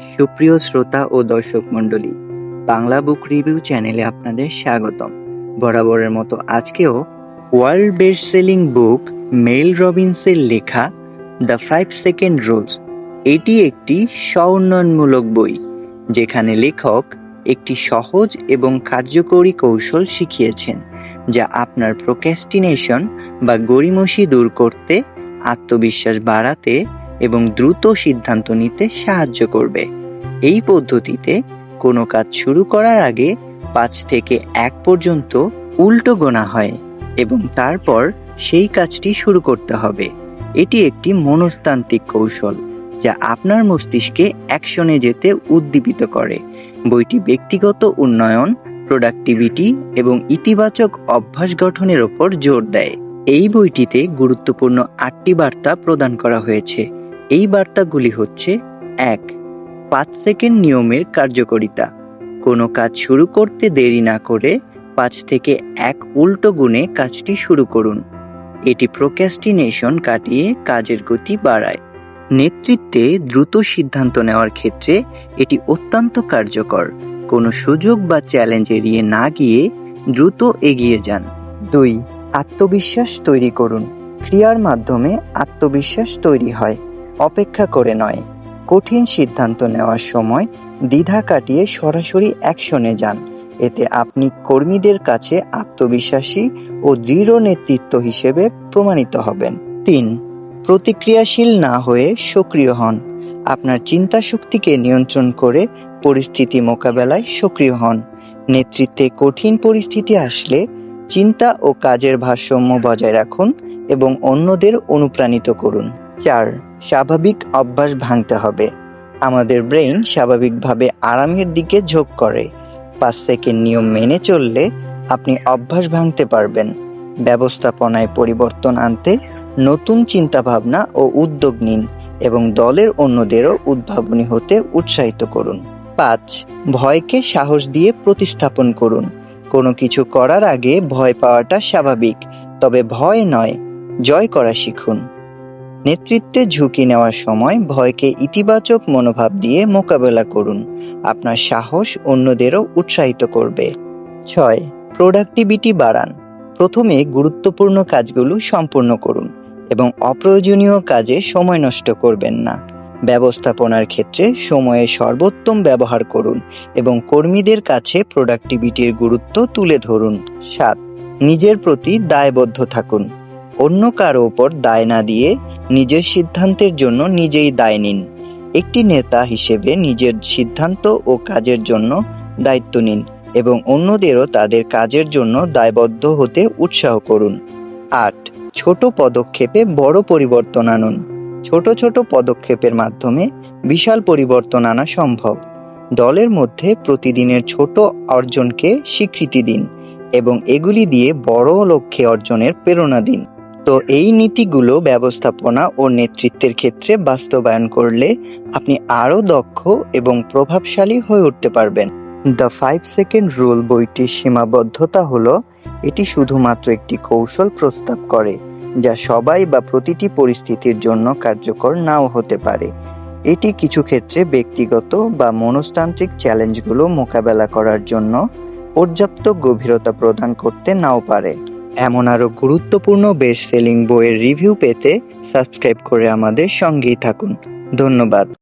সুপ্রিয় শ্রোতা ও দর্শক মণ্ডলী, বাংলা বুক রিভিউ চ্যানেলে আপনাদের স্বাগতম। বরাবরের মতো আজকেও world best selling book Mel রবিন্সের লেখা দ্য ফাইভ সেকেন্ড রুলস, এটি একটি স্ব-উন্নয়নমূলক বই, যেখানে লেখক একটি সহজ এবং কার্যকরী কৌশল শিখিয়েছেন, যা আপনার প্রোক্যাস্টিনেশন বা গড়িমসি দূর করতে, আত্মবিশ্বাস বাড়াতে এবং দ্রুত সিদ্ধান্ত নিতে সাহায্য করবে। এই পদ্ধতিতে কোনো কাজ শুরু করার আগে পাঁচ থেকে এক পর্যন্ত উল্টো গোনা হয় এবং তারপর সেই কাজটি শুরু করতে হবে। এটি একটি মনস্তান্ত্রিক কৌশল যা আপনার মস্তিষ্কে অ্যাকশনে যেতে উদ্দীপিত করে। বইটি ব্যক্তিগত উন্নয়ন, প্রোডাক্টিভিটি এবং ইতিবাচক অভ্যাস গঠনের ওপর জোর দেয়। এই বইটিতে গুরুত্বপূর্ণ আটটি বার্তা প্রদান করা হয়েছে। এই বার্তাগুলি হচ্ছে, এক, পাঁচ সেকেন্ড নিয়মের কার্যকারিতা। কোনো কাজ শুরু করতে দেরি না করে পাঁচ থেকে এক উল্টো গুণে কাজটি শুরু করুন। এটি প্রোক্যাস্টিনেশন কাটিয়ে কাজের গতি বাড়ায়। নেতৃত্বে দ্রুত সিদ্ধান্ত নেওয়ার ক্ষেত্রে এটি অত্যন্ত কার্যকর। কোনো সুযোগ বা চ্যালেঞ্জ এড়িয়ে না গিয়ে দ্রুত এগিয়ে যান। দুই, আত্মবিশ্বাস তৈরি করুন। ক্রিয়ার মাধ্যমে আত্মবিশ্বাস তৈরি হয়। অপেক্ষা করে নয়। কঠিন সিদ্ধান্ত নেওয়ার সময় দ্বিধা কাটিয়ে সরাসরি অ্যাকশনে যান। এতে আপনি কর্মীদের কাছে আত্মবিশ্বাসী ও দৃঢ় নেতৃত্ব হিসেবে প্রমাণিত হবেন। তিন, প্রতিক্রিয়াশীল না হয়ে সক্রিয় হন। আপনার চিন্তা শক্তিকে নিয়ন্ত্রণ করে পরিস্থিতি মোকাবেলায় সক্রিয় হন। নেতৃত্বে কঠিন পরিস্থিতি আসলে চিন্তা ও কাজের ভারসাম্য বজায় রাখুন। এবং অন্যদের অনুপ্রাণিত করুন। চার, স্বাভাবিক অভ্যাস ভাঙতে হবে। আমাদের ব্রেইন স্বাভাবিকভাবে আরামের দিকে ঝোঁক করে। পাঁচ সেকেন্ড নিয়ম মেনে চললে আপনি অভ্যাস ভাঙতে পারবেন। ব্যবস্থাপনায় পরিবর্তন আনতে নতুন চিন্তাভাবনা ও উদ্যোগ নিন এবং দলের অন্যদেরও উদ্ভাবনী হতে উৎসাহিত করুন। পাঁচ, ভয়কে সাহস দিয়ে প্রতিস্থাপন করুন। কোনো কিছু করার আগে ভয় পাওয়াটা স্বাভাবিক, তবে ভয় নয় জয় করা শিখুন। নেতৃত্বে ঝুঁকি নেওয়ার সময় ভয়কে ইতিবাচক মনোভাব দিয়ে মোকাবেলা করুন। আপনার সাহস অন্যদেরও উৎসাহিত করবে। ছয় প্রোডাক্টিভিটি বাড়ান। প্রথমে গুরুত্বপূর্ণ কাজগুলো সম্পূর্ণ করুন এবং অপ্রয়োজনীয় কাজে সময় নষ্ট করবেন না। ব্যবস্থাপনার ক্ষেত্রে সময়ের সর্বোত্তম ব্যবহার করুন এবং কর্মীদের কাছে প্রোডাক্টিভিটির গুরুত্ব তুলে ধরুন। সাত, নিজের প্রতি দায়বদ্ধ থাকুন। অন্য কারও ওপর দায় না দিয়ে নিজের সিদ্ধান্তের জন্য নিজেই দায় নিন। একটি নেতা হিসেবে নিজের সিদ্ধান্ত ও কাজের জন্য দায়িত্ব নিন এবং অন্যদেরও তাদের কাজের জন্য দায়বদ্ধ হতে উৎসাহ করুন। আট, ছোট পদক্ষেপে বড় পরিবর্তন আনুন। ছোট ছোট পদক্ষেপের মাধ্যমে বিশাল পরিবর্তন আনা সম্ভব। দলের মধ্যে প্রতিদিনের ছোট অর্জনকে স্বীকৃতি দিন এবং এগুলি দিয়ে বড় লক্ষ্যে অর্জনের প্রেরণা দিন। তো এই নীতিগুলো ব্যবস্থাপনা ও নেতৃত্বের ক্ষেত্রে বাস্তবায়ন করলে আপনি আরও দক্ষ এবং প্রভাবশালী হয়ে উঠতে পারবেন। দ্য ফাইভ সেকেন্ড রুল বইটির সীমাবদ্ধতা হল, এটি শুধুমাত্র একটি কৌশল প্রস্তাব করে, যা সবাই বা প্রতিটি পরিস্থিতির জন্য কার্যকর নাও হতে পারে। এটি কিছু ক্ষেত্রে ব্যক্তিগত বা মনস্তান্ত্রিক চ্যালেঞ্জগুলো মোকাবেলা করার জন্য পর্যাপ্ত গভীরতা প্রদান করতে নাও পারে। এমন আরও গুরুত্বপূর্ণ বেস্ট সেলিং বইয়ের রিভিউ পেতে সাবস্ক্রাইব করে আমাদের সঙ্গেই থাকুন। ধন্যবাদ।